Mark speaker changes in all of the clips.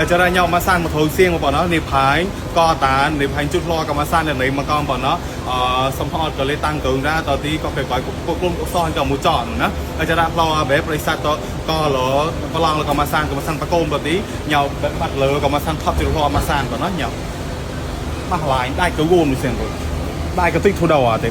Speaker 1: អញ្ចឹងញោមមកសានមកធូរសៀងបងណានេះផាយកតានេះផាយជុតលកមកសាននេះមកកងបងណាអសំផអត់ក៏លេតាំងកើងដែរតទីក៏ពេលបាយគុកគុំអសអញ្ចឹងមួយចតណាអញ្ចឹងផ្លោបែបរិស័តតក៏លប្រឡងលកមកសានក៏មកសានបកូនតទីញោមបាត់លើក៏មកសានថប់ជុតលមកសានបងណាញោមបះឡាយដៃក៏វូមនេះសិនបងដៃក៏តិចធូរដល់អត់ទេ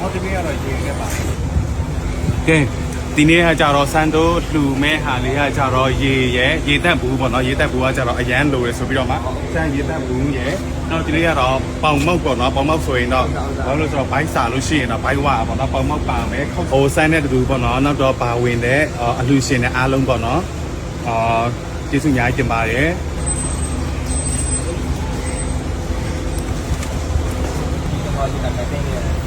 Speaker 1: ဟောဒီနေ့ကတော့ရေခဲ့ပါတယ်ကဲဒီနေ့ကကြတော့စန်တိုးလှူမဲ့ဟာလေးကကြတော့ရေရဲရေတက်ဘူးပေါ့နော်ရေတက်ဘူးကကြတော့အရန်လိုရယ်ဆိုပြီးတော့မှစန်ရေတက်ဘူးရယ်နောက်ဒီနေ့ကတော့ပေါင်မောက်ပေါ့နော်ပေါင်မောက်ဆိုရင်တော့ဘာလို့ဆိုတော့ဘိုင်းစာလို့ရှိရင်တော့ဘိုင်းဝါပေါ့နော်ပေါင်မောက်ပါမယ်ဟိုစန်တဲ့တူပေါ့နော်နောက်တော့ဘာဝင်တဲ့အလှူရှင်တဲ့အားလုံးပေါ့နော်အာကျေးဇူးများတင်ပါတယ်
Speaker 2: ဒီကမှာဒီကမှာတင်ရတယ်